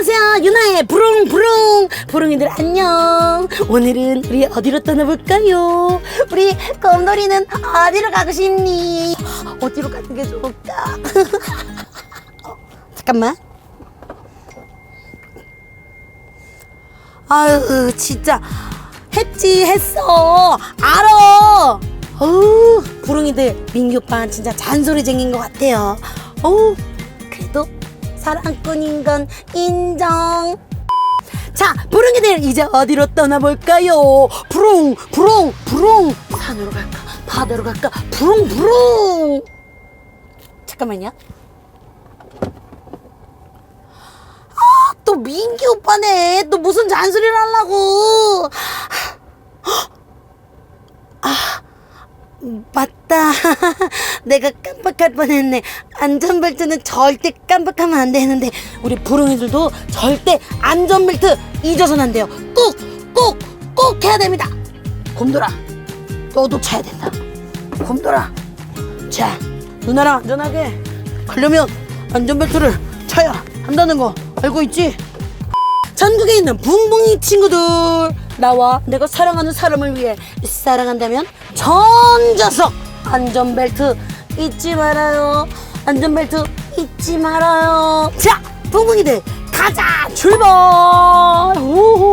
안녕하세요. 유나의 부릉부릉. 부릉이들 안녕. 오늘은 우리 어디로 떠나볼까요? 우리 곰돌이는 어디로 가고 싶니? 어디로 가는 게 좋을까? 어, 잠깐만. 아유 진짜 했지 했어. 알아. 어우 부릉이들 민규 오빠는 진짜 잔소리쟁인 것 같아요. 어우 그래도 사랑꾼인 건 인정. 자 부릉이들 이제 어디로 떠나볼까요? 부릉 부릉 부릉. 산으로 갈까? 바다로 갈까? 부릉 부릉. 잠깐만요. 또 민기 오빠네. 또 무슨 잔소리를 하려고. 아, 맞다. 내가 깜빡할 뻔했네. 안전벨트는 절대 깜빡하면 안 되는데 우리 부릉이들도 절대 안전벨트 잊어서는 안 돼요. 꼭, 꼭, 꼭 해야 됩니다. 곰돌아, 너도 차야 된다. 곰돌아, 자, 누나랑 안전하게 가려면 안전벨트를 차야 한다는 거 알고 있지? 전국에 있는 붕붕이 친구들 나와 내가 사랑하는 사람을 위해 사랑한다면 전자석 안전벨트 잊지 말아요. 안전벨트 잊지 말아요. 자 붕붕이들 가자 출발! 우후